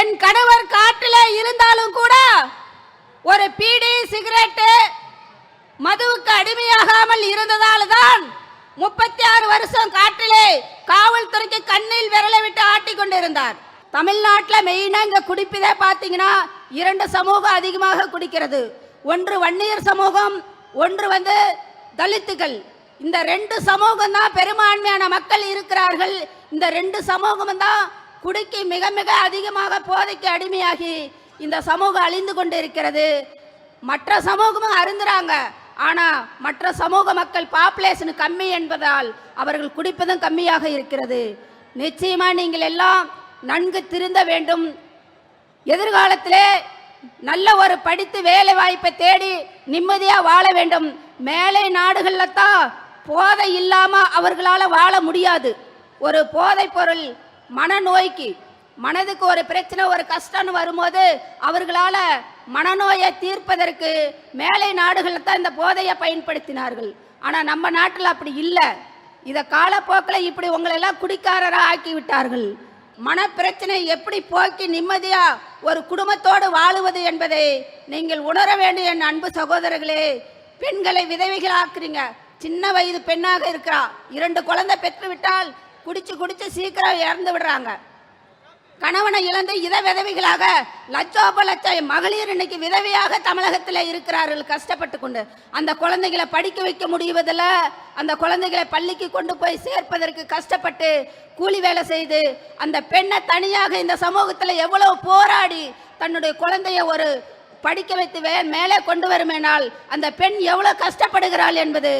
என் கணவர் காட்டில் இருந்தாலும் கூட ஒரு பீடி சிகரெட்டு மதுவுக்கு அடிமையாகாமல் இருந்ததால் தான் முப்பத்தி ஆறு வருஷம் காட்டிலே காவல்துறைக்கு கண்ணில் விரலை விட்டு ஆட்டி கொண்டிருந்தார். தமிழ்நாட்டில் மெயினாக இங்கே குடிப்பதே பார்த்தீங்கன்னா இரண்டு சமூகம் அதிகமாக குடிக்கிறது. ஒன்று வன்னியர் சமூகம் ஒன்று வந்து தலித்துகள். இந்த ரெண்டு சமூகம் தான் பெரும்பான்மையான மக்கள் இருக்கிறார்கள். இந்த ரெண்டு சமூகம் தான் குடிக்கு மிக மிக அதிகமாக போதைக்கு அடிமையாகி இந்த சமூகம் அழிந்து கொண்டு இருக்கிறது மற்ற சமூகமும் அருந்துறாங்க. ஆனால் மற்ற சமூக மக்கள் பாப்புலேஷன் கம்மி என்பதால் அவர்கள் குடிப்பதும் கம்மியாக இருக்கிறது. நிச்சயமா நீங்கள் எல்லாம் நன்கு திருந்த வேண்டும். எதிர்காலத்திலே நல்ல ஒரு படித்து வேலை வாய்ப்பை தேடி நிம்மதியா வாழ வேண்டும். மேலை நாடுகளில் தான் போதை இல்லாம அவர்களால் வாழ முடியாது. ஒரு போதை பொருள் மனநோய்க்கு மனதுக்கு ஒரு பிரச்சனை ஒரு கஷ்டம்னு வரும்போது அவர்களால் மனநோயை தீர்ப்பதற்கு மேலை நாடுகளில் தான் இந்த போதையை பயன்படுத்தினார்கள். ஆனால் நம்ம நாட்டில் அப்படி இல்லை. இதை காலப்போக்கில் இப்படி உங்களை எல்லாம் குடிக்காரராக ஆக்கி விட்டார்கள் மனப்பிரச்சனை எப்படி போக்கி நிம்மதியாக ஒரு குடும்பத்தோடு வாழுவது என்பதை நீங்கள் உணர வேண்டும் என் அன்பு சகோதரர்களே. பெண்களை விதவைகள் ஆக்குறீங்க சின்ன வயது பெண்ணாக இருக்கிறா. இரண்டு குழந்தை பெற்று விட்டால் குடிச்சு குடிச்சு சீக்கிரம் இறந்து விடுறாங்க. கணவனை இழந்து இத விதவிகளாக லட்சோப லட்ச மகளிர் இன்னைக்கு விதவையாக தமிழகத்தில் இருக்கிறார்கள் கஷ்டப்பட்டு கொண்டு. அந்த குழந்தைகளை படிக்க வைக்க முடிவதில்ல. அந்த குழந்தைகளை பள்ளிக்கு கொண்டு போய் சேர்ப்பதற்கு கஷ்டப்பட்டு கூலி வேலை செய்து அந்த பெண்ணை தனியாக இந்த சமூகத்தில் எவ்வளவு போராடி தன்னுடைய குழந்தைய ஒரு படிக்க வைத்து வே மேலே கொண்டு வருமேனால் அந்த பெண் எவ்வளவு கஷ்டப்படுகிறாள் என்பது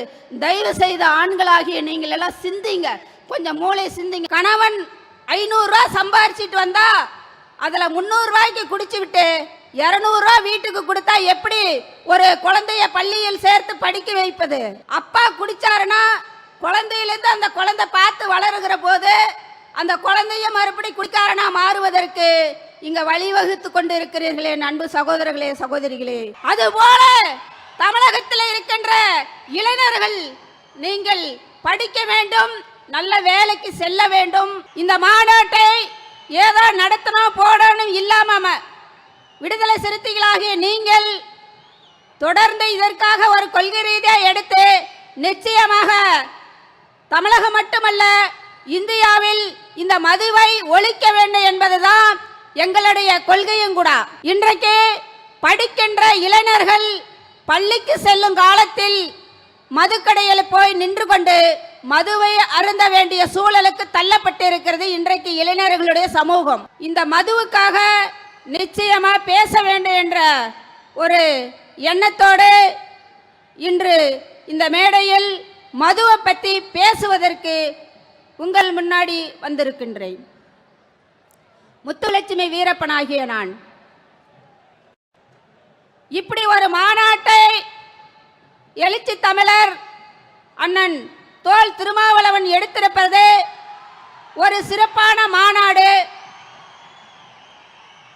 தயவு செய்த ஆண்களாகிய நீங்கள் எல்லாம் சிந்திங்க. கொஞ்சம் மூளை சிந்திங்க. கணவன் ஐநூறுரூவா சம்பாரிச்சிட்டு வந்தா அதில் முந்நூறுரூவாய்க்கு குடிச்சு விட்டு இரநூறுவா வீட்டுக்கு கொடுத்தா எப்படி ஒரு குழந்தைய பள்ளியில் சேர்த்து படிக்க வைப்பது? அப்பா குடிச்சாருன்னா குழந்தையிலேருந்து அந்த குழந்தை பார்த்து வளருகிற போது அந்த குழந்தைய மறுபடி குடிக்காரனா மாறுவதற்கு இங்க வழிவகுத்து கொண்டு இருக்கிறீர்களே நண்பு அன்பு சகோதரர்களே சகோதரிகளே. அதுபோல தமிழகத்தில் இருக்கின்ற இளைஞர்கள் நீங்கள் படிக்க வேண்டும் நல்ல வேலைக்கு செல்ல வேண்டும். இந்த மாநாட்டை ஏதோ நடத்தணும் போடணும் இல்லாம விடுதலை சிறுத்தைகளாகிய நீங்கள் தொடர்ந்து இதற்காக ஒரு கொள்கை ரீதியாக எடுத்து நிச்சயமாக தமிழகம் மட்டுமல்ல இந்தியாவில் இந்த மதுவை ஒழிக்க வேண்டும் என்பதுதான் எங்களுடைய கொள்கையும் கூட. இன்றைக்கு படிக்கின்ற இளைஞர்கள் பள்ளிக்கு செல்லும் காலத்தில் மதுக்கடையில் போய் நின்று கொண்டு மதுவை அருந்த வேண்டிய சூழலுக்கு தள்ளப்பட்டு இருக்கிறது இன்றைக்கு இளைஞர்களுடைய சமூகம். இந்த மதுவுக்காக நிச்சயமா பேச வேண்டும் என்ற ஒரு எண்ணத்தோடு இன்று இந்த மேடையில் மதுவை பற்றி பேசுவதற்கு உங்கள் முன்னாடி வந்திருக்கின்றேன். முத்துலட்சுமி வீரப்பனாகிய நான். இப்படி ஒரு மாநாட்டை எழுச்சி தமிழர் அண்ணன் தோல் திருமாவளவன் எடுத்திருப்பது ஒரு சிறப்பான மாநாடு.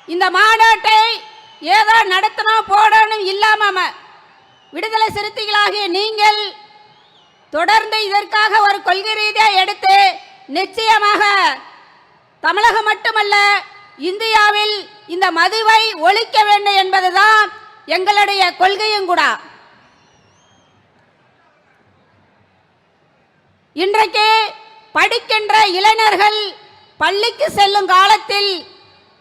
இந்த மாநாட்டை ஏதோ நடத்தணும் போடணும் இல்லாம விடுதலை சிறுத்தைகளாகிய நீங்கள் தொடர்ந்து இதற்காக ஒரு கொள்கை ரீதியாக எடுத்து நிச்சயமாக தமிழகம் மட்டுமல்ல இந்தியாவில் இந்த மதுவை ஒழிக்க வேண்டும் என்பதுதான் எங்களுடைய கொள்கையும் கூட. இன்றைக்கு படிக்கின்ற இளைஞர்கள் பள்ளிக்கு செல்லும் காலத்தில்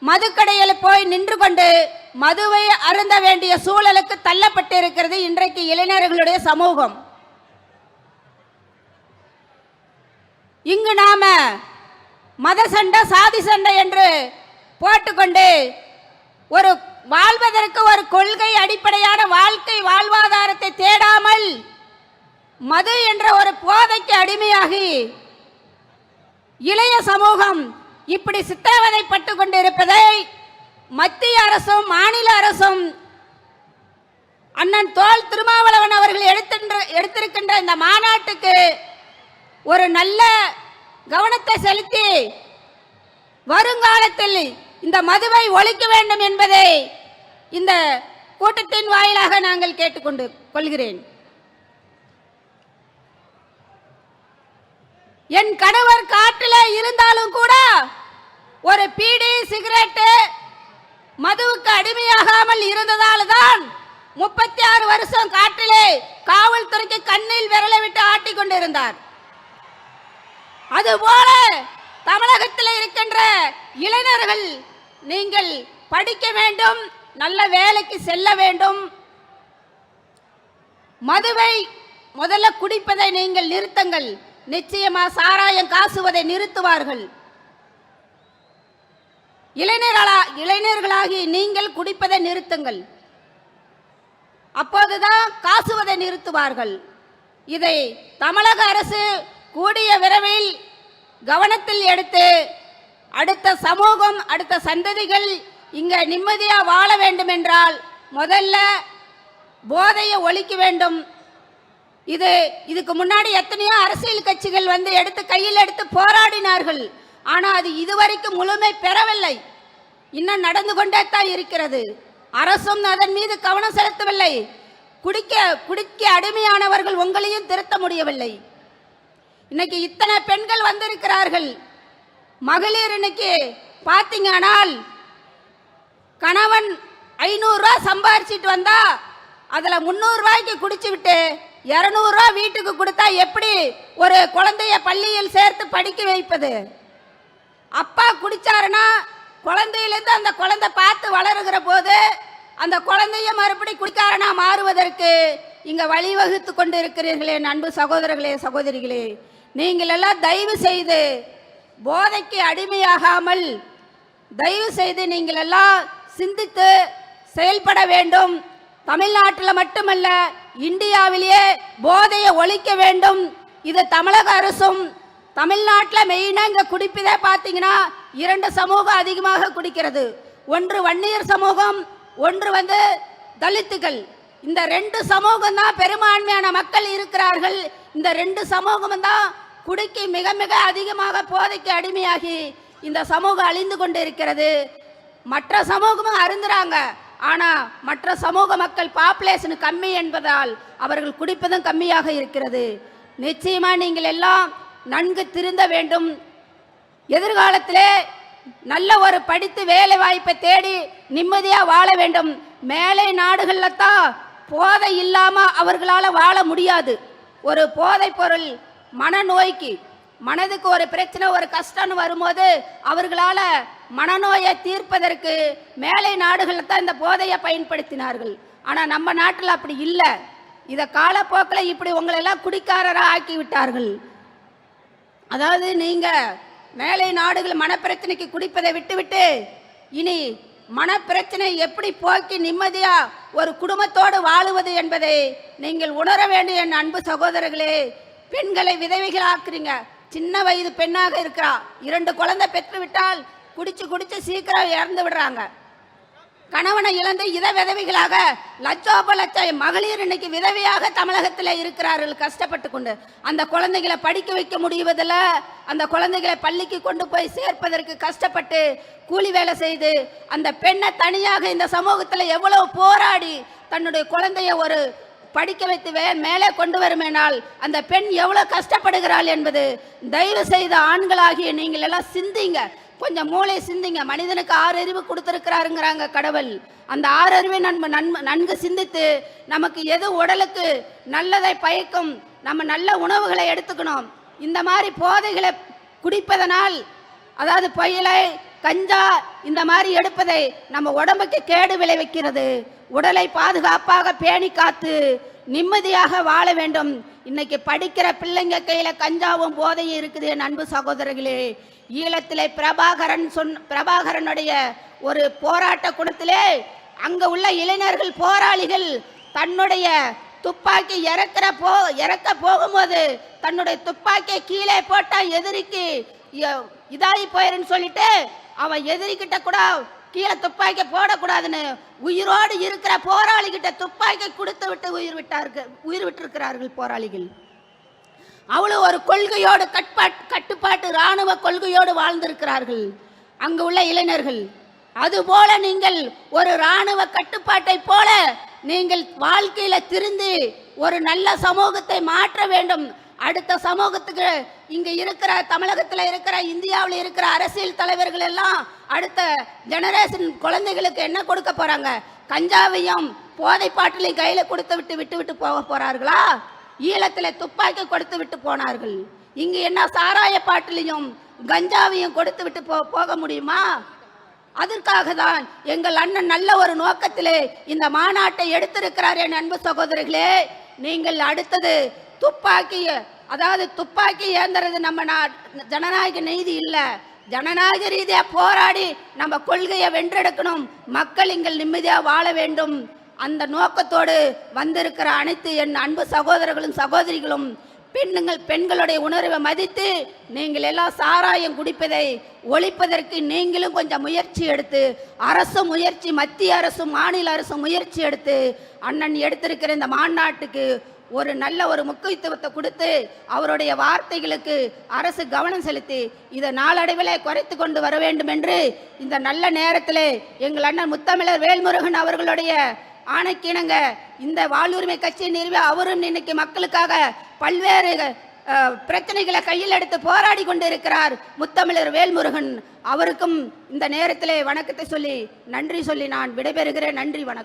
மதுக்கடையில் போய் நின்று கொண்டு மதுவை அருந்த வேண்டிய சூழலுக்கு தள்ளப்பட்டு இருக்கிறது இன்றைக்கு இளைஞர்களுடைய சமூகம். இங்கு நாம மத சண்டை சாதி சண்டை என்று போட்டுக்கொண்டு ஒரு வாழ்வதற்கு ஒரு கொள்கை அடிப்படையான வாழ்க்கை வாழ்வாதாரத்தை தேடாமல் மது என்ற ஒரு போதைக்கு அடிமையாகி இளைய சமூகம் இப்படி சித்திரவதைப்பட்டு கொண்டிருப்பதை மத்திய அரசும் மாநில அரசும் அண்ணன் தோல் திருமாவளவன் அவர்கள் எடுத்தின்ற எடுத்திருக்கின்ற இந்த மாநாட்டுக்கு ஒரு நல்ல கவனத்தை செலுத்தி வருங்காலத்தில் இந்த மதுவை ஒழிக்க வேண்டும் என்பதை இந்த கூட்டத்தின் வாயிலாக நாங்கள் கேட்டுக்கொண்டு கொள்கிறேன். என் கணவர் காட்டில் இருந்தாலும் கூட ஒரு பீடி சிகரெட்டு மதுவுக்கு அடிமையாகாமல் இருந்ததால் தான் முப்பத்தி ஆறு வருஷம் காட்டிலே காவல்துறைக்கு கண்ணில் விரலை விட்டு ஆட்டி கொண்டிருந்தார். அதுபோல தமிழகத்தில் இருக்கின்ற இளைஞர்கள் நீங்கள் படிக்க வேண்டும் நல்ல வேலைக்கு செல்ல வேண்டும். மதுவை முதல்ல குடிப்பதை நீங்கள் நிறுத்துங்கள். நிச்சயமா சாராயம் காசுவதை நிறுத்துவார்கள். இளைஞர்களா இளைஞர்களாகி நீங்கள் குடிப்பதை நிறுத்துங்கள். அப்போதுதான் காசுவதை நிறுத்துவார்கள். இதை தமிழக அரசு கூடிய விரைவில் கவனத்தில் எடுத்து அடுத்த சமூகம் அடுத்த சந்ததிகள் இங்க நிம்மதியா வாழ வேண்டும் என்றால் முதல்ல போதையை ஒழிக்க வேண்டும். இது இதுக்கு முன்னாடி எத்தனையோ அரசியல் கட்சிகள் வந்து எடுத்து கையில் எடுத்து போராடினார்கள். ஆனால் அது இதுவரைக்கும் முழுமை பெறவில்லை. இன்னும் நடந்து கொண்டே தான் இருக்கிறது. அரசும் அதன் மீது கவனம் செலுத்தவில்லை. குடிக்க குடிக்க அடிமையானவர்கள் உங்களையும் திருத்த முடியவில்லை. இன்னைக்கு இத்தனை பெண்கள் வந்திருக்கிறார்கள். மகளிர் இன்னைக்கு பார்த்தீங்கன்னால் கணவன் ஐநூறுரூவா சம்பாரிச்சிட்டு வந்தா அதில் முந்நூறுரூவாய்க்கு குடிச்சு விட்டு இரநூறுவா வீட்டுக்கு கொடுத்தா எப்படி ஒரு குழந்தைய பள்ளியில் சேர்த்து படிக்க வைப்பது? அப்பா குடிச்சாருன்னா குழந்தையிலேருந்து அந்த குழந்தை பார்த்து வளருகிற போது அந்த குழந்தைய மறுபடி குடிக்காரனா மாறுவதற்கு இங்க வழிவகுத்து கொண்டு இருக்கிறீர்களே நண்பு அன்பு சகோதரர்களே சகோதரிகளே. நீங்கள் எல்லாம் தயவு செய்து போதைக்கு அடிமையாகாமல் தயவு செய்து நீங்கள் எல்லாம் சிந்தித்து செயல்பட வேண்டும். தமிழ்நாட்டில் மட்டுமல்ல இந்தியாவிலேயே போதையை ஒழிக்க வேண்டும். இது தமிழக அரசும் தமிழ்நாட்டில் மெயினாக இங்கே குடிப்பதே பார்த்தீங்கன்னா இரண்டு சமூகம் அதிகமாக குடிக்கிறது. ஒன்று வன்னியர் சமூகம் ஒன்று வந்து தலித்துகள். இந்த ரெண்டு சமூகம் தான் பெரும்பான்மையான மக்கள் இருக்கிறார்கள். இந்த ரெண்டு சமூகம் தான் குடிக்கு மிக மிக அதிகமாக போதைக்கு அடிமையாகி இந்த சமூகம் அழிந்து கொண்டு இருக்கிறது மற்ற சமூகமும் அருந்துறாங்க. ஆனால் மற்ற சமூக மக்கள் பாப்புலேஷன் கம்மி என்பதால் அவர்கள் குடிப்பதும் கம்மியாக இருக்கிறது. நிச்சயமாக நீங்கள் எல்லாம் நன்கு திருந்த வேண்டும். எதிர்காலத்திலே நல்ல ஒரு படித்து வேலை வாய்ப்பை தேடி நிம்மதியாக வாழ வேண்டும். மேலை நாடுகளில் தான் போதை இல்லாமல் அவர்களால் வாழ முடியாது. ஒரு போதை பொருள் மனநோய்க்கு மனதுக்கு ஒரு பிரச்சனை ஒரு கஷ்டம்னு வரும்போது அவர்களால் மனநோயை தீர்ப்பதற்கு மேலை நாடுகளில் தான் இந்த போதையை பயன்படுத்தினார்கள். ஆனால் நம்ம நாட்டில் அப்படி இல்லை. இதை காலப்போக்கில் இப்படி உங்களெல்லாம் குடிக்காரராக ஆக்கி விட்டார்கள் அதாவது நீங்கள் மேலை நாடுகள் மனப்பிரச்சனைக்கு குடிப்பதை விட்டுவிட்டு இனி மனப்பிரச்சனை எப்படி போக்கி நிம்மதியாக ஒரு குடும்பத்தோடு வாழுவது என்பதை நீங்கள் உணர வேண்டும் என் அன்பு சகோதரர்களே. பெண்களை விதவைகளாக்குறீங்க. சின்ன வயது பெண்ணாக இருக்கிறா. இரண்டு குழந்தை பெற்று விட்டால் குடிச்சு குடிச்சு சீக்கிரம் இறந்து விடுறாங்க. கணவனை இழந்து இத விதவைகளாக லட்சோப லட்சம் மகளிர் இன்னைக்கு விதவையாக தமிழகத்தில் இருக்கிறார்கள் கஷ்டப்பட்டு கொண்டு. அந்த குழந்தைகளை படிக்க வைக்க முடிவதில்ல. அந்த குழந்தைகளை பள்ளிக்கு கொண்டு போய் சேர்ப்பதற்கு கஷ்டப்பட்டு கூலி வேலை செய்து அந்த பெண்ணை தனியாக இந்த சமூகத்தில் எவ்வளவு போராடி தன்னுடைய குழந்தைய ஒரு படிக்க வைத்து வே மேலே கொண்டு வருமேனால் அந்த பெண் எவ்வளவு கஷ்டப்படுகிறாள் என்பது தயவு செய்த ஆண்களாகிய நீங்கள் எல்லாம் சிந்திங்க. கொஞ்சம் மூளை சிந்திங்க. மனிதனுக்கு ஆறு அறிவு கொடுத்துருக்கிறாருங்கிறாங்க கடவுள். அந்த ஆறு அறிவை நன்மை நன்மை நன்கு சிந்தித்து நமக்கு எது உடலுக்கு நல்லதை பயக்கும் நம்ம நல்ல உணவுகளை எடுத்துக்கணும். இந்த மாதிரி போதைகளை குடிப்பதனால் அதாவது புயலை கஞ்சா இந்த மாதிரி எடுப்பதை நம்ம உடம்புக்கு கேடு விளைவிக்கிறது. உடலை பாதுகாப்பாக பேணி காத்து நிம்மதியாக வாழ வேண்டும். இன்னைக்கு படிக்கிற பிள்ளைங்க கையில கஞ்சாவும் போதையும் இருக்குது என் அன்பு சகோதரர்களே. ஈழத்திலே பிரபாகரன் சொன் பிரபாகரனுடைய ஒரு போராட்ட குணத்திலே அங்க உள்ள இளைஞர்கள் போராளிகள் தன்னுடைய துப்பாக்கி இறக்குற போ இறக்க போகும்போது தன்னுடைய துப்பாக்கியை கீழே போட்டா எதிரிக்கு இதாகி போயிருன்னு சொல்லிட்டு அவன் எதிரிக்கிட்ட கூட கீழே துப்பாக்கி போடக்கூடாதுன்னு உயிரோடு இருக்கிற போராளிகிட்ட துப்பாக்கி கொடுத்து விட்டு உயிர் விட்டார்கள் உயிர் விட்டிருக்கிறார்கள் போராளிகள். அவ்வளோ ஒரு கொள்கையோடு கட்பாட் கட்டுப்பாட்டு இராணுவ கொள்கையோடு வாழ்ந்திருக்கிறார்கள். அங்கு உள்ள இளைஞர்கள் அதுபோல நீங்கள் ஒரு இராணுவ கட்டுப்பாட்டை போல நீங்கள் வாழ்க்கையில் திருந்து ஒரு நல்ல சமூகத்தை மாற்ற வேண்டும். அடுத்த சமூகத்துக்கு இங்க இருக்கிற தமிழகத்துல இருக்கிற இந்தியாவில் இருக்கிற அரசியல் தலைவர்கள் எல்லாம் அடுத்த ஜெனரேஷன் குழந்தைகளுக்கு என்ன கொடுக்க போறாங்க? கஞ்சாவையும் போதை பாட்டிலையும் கையில கொடுத்து விட்டு விட்டு விட்டு போக போறார்களா? ஈழத்துல துப்பாக்கி கொடுத்து விட்டு போனார்கள். இங்க என்ன சாராய பாட்டிலையும் கஞ்சாவையும் கொடுத்து விட்டு போ போக முடியுமா? அதற்காக தான் எங்கள் அண்ணன் நல்ல ஒரு நோக்கத்திலே இந்த மாநாட்டை எடுத்திருக்கிறார் என் அன்பு சகோதரிகளே நீங்கள் அடுத்தது துப்பாக்கிய அதாவது துப்பாக்கி ஏந்துறது நம்ம ஜனநாயக நீதி இல்லை. ஜனநாயக ரீதியாக போராடி நம்ம கொள்கையை வென்றெடுக்கணும். மக்கள் எங்கள் நிம்மதியாக வாழ வேண்டும். அந்த நோக்கத்தோடு வந்திருக்கிற அனைத்து என் அன்பு சகோதரர்களும் சகோதரிகளும் பெண்ணுங்கள் பெண்களுடைய உணர்வை மதித்து நீங்கள் எல்லாம் சாராயம் குடிப்பதை ஒழிப்பதற்கு நீங்களும் கொஞ்சம் முயற்சி எடுத்து அரசு முயற்சி மத்திய அரசும் மாநில அரசும் முயற்சி எடுத்து அண்ணன் எடுத்திருக்கிற இந்த மாநாட்டுக்கு ஒரு நல்ல ஒரு முக்கியத்துவத்தை கொடுத்து அவருடைய வார்த்தைகளுக்கு அரசு கவனம் செலுத்தி இதை நாளடைவில் குறைத்து கொண்டு வர வேண்டும் என்று இந்த நல்ல நேரத்தில் எங்கள் அண்ணன் முத்தமிழர் வேல்முருகன் அவர்களுடைய ஆணைக்கிணங்க இந்த வாழ்வுரிமை கட்சி நிறுவி அவரும் இன்னைக்கு மக்களுக்காக பல்வேறு பிரச்சனைகளை கையில் எடுத்து போராடி கொண்டிருக்கிறார் முத்தமிழர் வேல்முருகன். அவருக்கும் இந்த நேரத்திலே வணக்கத்தை சொல்லி நன்றி சொல்லி நான் விடைபெறுகிறேன். நன்றி வணக்கம்.